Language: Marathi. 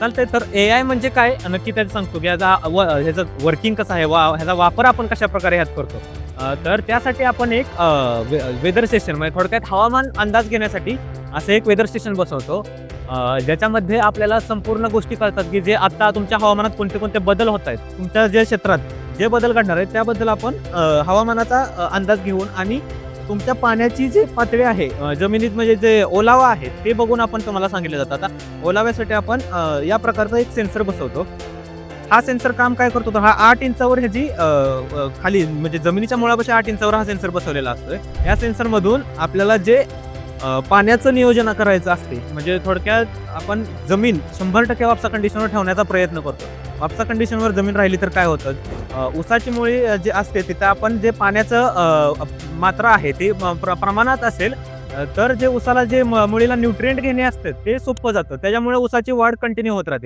चालतंय तर ए आय म्हणजे काय? नक्की त्याचं सांगतो की याचा व ह्याचं वर्किंग कसं आहे? वा ह्याचा वापर आपण कशा प्रकारे ह्यात करतो? तर त्यासाठी आपण एक वेदर स्टेशन म्हणजे थोडक्यात हवामान अंदाज घेण्यासाठी असं एक वेदर स्टेशन बसवतो. ज्याच्यामध्ये आपल्याला संपूर्ण गोष्टी कळतात की जे आत्ता तुमच्या हवामानात कोणते कोणते बदल होत आहेत. तुमच्या जे क्षेत्रात जे बदल घडणार आहेत त्याबद्दल आपण हवामानाचा अंदाज घेऊन आणि तुमच्या पाण्याची जी पातळी आहे जमिनीत म्हणजे जे ओलावा आहे ते बघून आपण तुम्हाला सांगितलं जातं. आता ओलाव्यासाठी आपण या प्रकारचा एक सेन्सर बसवतो. हा सेन्सर काम काय करतो? तर हा आठ इंचावर ह्याची खाली म्हणजे जमिनीच्या मुळापाशी आठ इंचावर हा सेन्सर बसवलेला असतो या सेन्सरमधून आपल्याला जे पाण्याचं नियोजन करायचं असते म्हणजे थोडक्यात आपण जमीन शंभर टक्के वापसा कंडिशनवर ठेवण्याचा प्रयत्न करतो. वापसा कंडिशनवर जमीन राहिली तर काय होतं? ऊसाची मुळी जे जी असते तिथं आपण जे पाण्याचं मात्रा आहे ते प्र- प्रमाणात असेल तर जे ऊसाला जे मुळीला न्यूट्रिएंट घेणे असते ते सोपं जातं. त्याच्यामुळे ऊसाची वाढ कंटिन्यू होत राहते.